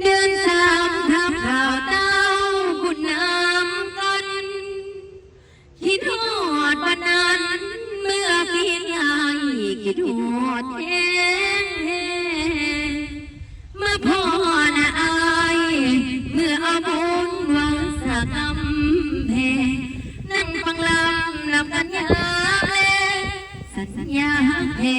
เดินตามทับข่าวเต้าบุญน้ำกัน คิดฮอดวันนั้น เมื่อเพียงยายคิดฮอดแท้มาพ่อนะอายเมื่อเอาบุญวาสกำแพงนั่งฟังลำนำกันยามแลสัญญาแพ้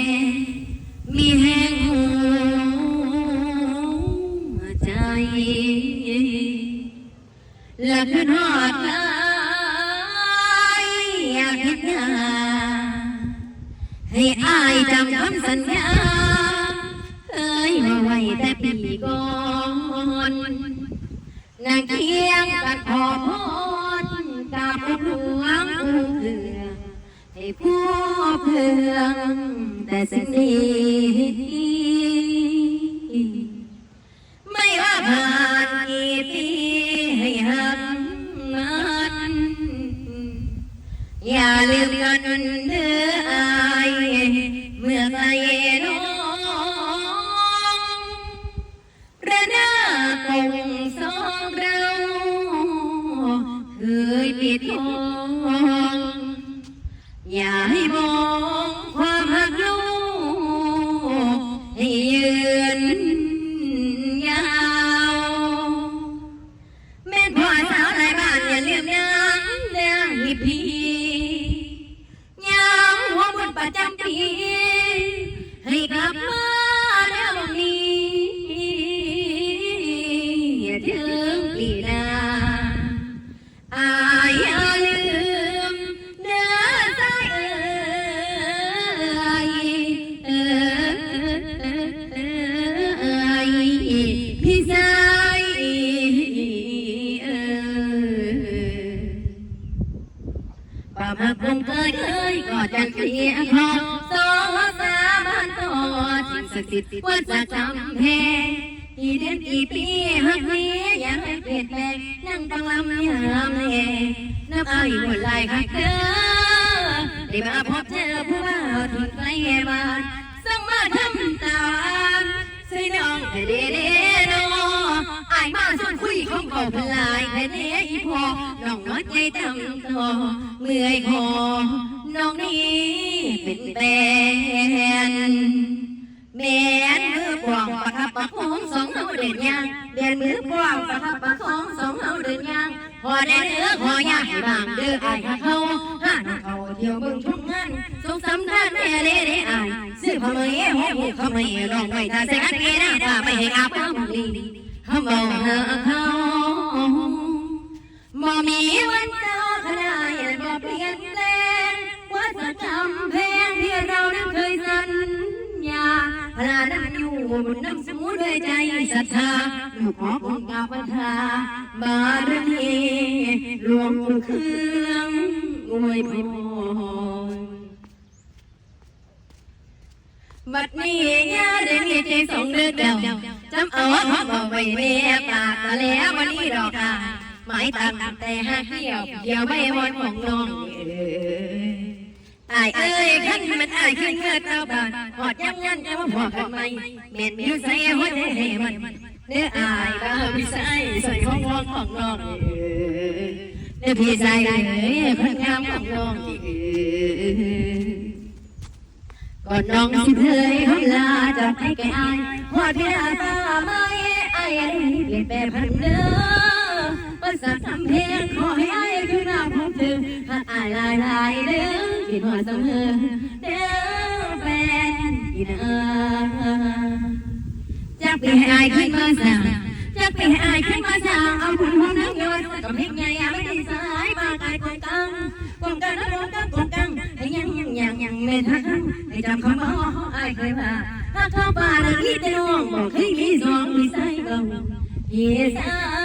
ละขึ้นหอดลยอยากเห็นหน้าให้อายจำคำสัญญาเคยมาไว้แต่ปีก่อนนางเคียงกันขอพรกับหลวงเพื่อให้ผู้เพื่องแต่สิ่งดีไม่ว่าผ่าน อย่าลืมกันเด้ออายเมื่อไกลน้องระนาคงสองเราเคยปิดทองอย่าให้มอง มาคงเคยเคยก็จะเกลียงคอสองสาบานต่อสิ่งศักสิทธิ์ว่าจะจำแพ้กี่เดือนกี่ปีหักนี้อยากให้เปลี่ยนแปลงนั่งฟังลำยามแลนับไอ้หัวไหลหักเด้อได้มาพบเจอผู้บ่าวที่ไกลบ้านส่งมาทำตามช่น้องเด้เด้น้อายมาชวนคุยของก่าพลายแค่เนี้อีพอน้องน้อยใจจำต่อเมื่อยคอน้องนี้เป็นแฟนแม่นมือปวงประคับประคองสองเฮาเดินยางเดินมือปวงประคับประคองสองเฮาเดินยางพอได้เนื้อขอยากให้บางเด้อไอายหักเขาห้าน้องเขาเที่ยวเบิ่งทุ่งงานสงสำคัญแม่เด้เด้อายซื้อผ้าไหมหัวหูเขาไม่ลองไว้ตาเสียกันเกนะว่าไม่ให้อาบน้ำลี เขาบอกหาเขาบ่มีวันเจ้าขนาดบ่เปลี่ยนแปลงว่าจะจำเพลงที่เรานั้นเคยสัญญาพระนั้นอยู่บนน้ำสมุทรด้วยใจศรัทธาลูกขอของกาปทาบารมีหลวงปู่เครื่องอวยพรบัดนี้ยาได้มีใจสองเดือนเดียว จำเอาบอกไว้แม่ปากตะแล้ววันนี้ดอกค่ะหมายตามแต่หักเดียวเดียวไม่วนของน้องเอ้ยอายเอ้ยขันมันอายขึ้นเมื่อเต้าบานหอดยังยันจะมาพอกันไหมเม็ดมิวใส่หัวใจมันเนื้ออายบ้าพี่ใส่ใส่ของของของน้องเนื้อพี่ใส่เอ้ยคนงามของน้องเอ้ย ก่อนน้องสิเคยหลาจะให้แกอายพอดพี่อาตาไม่อายเปลี่ยนแปลงพันเด้อภาษาทำเพลงขอให้อายคือหน้ำของเธอหักอายลายลายเด้อคิดหอดเสมอเด้อแฟนพี่นาจักไปให้อายขึ้นมาสั่งจักไปให้อายขึ้นมาสั่งเอาคุณหอมน้ำยศกับเพลงใหญ่ไม่ได้สายมากายกองกังกองกันร้องกันกองกัง ให้จำคำบอกอายเคยว่าถ้าเข้าป่าแล้วคิดจะน้องบอกให้มีสองมีสายเก่าพี่สา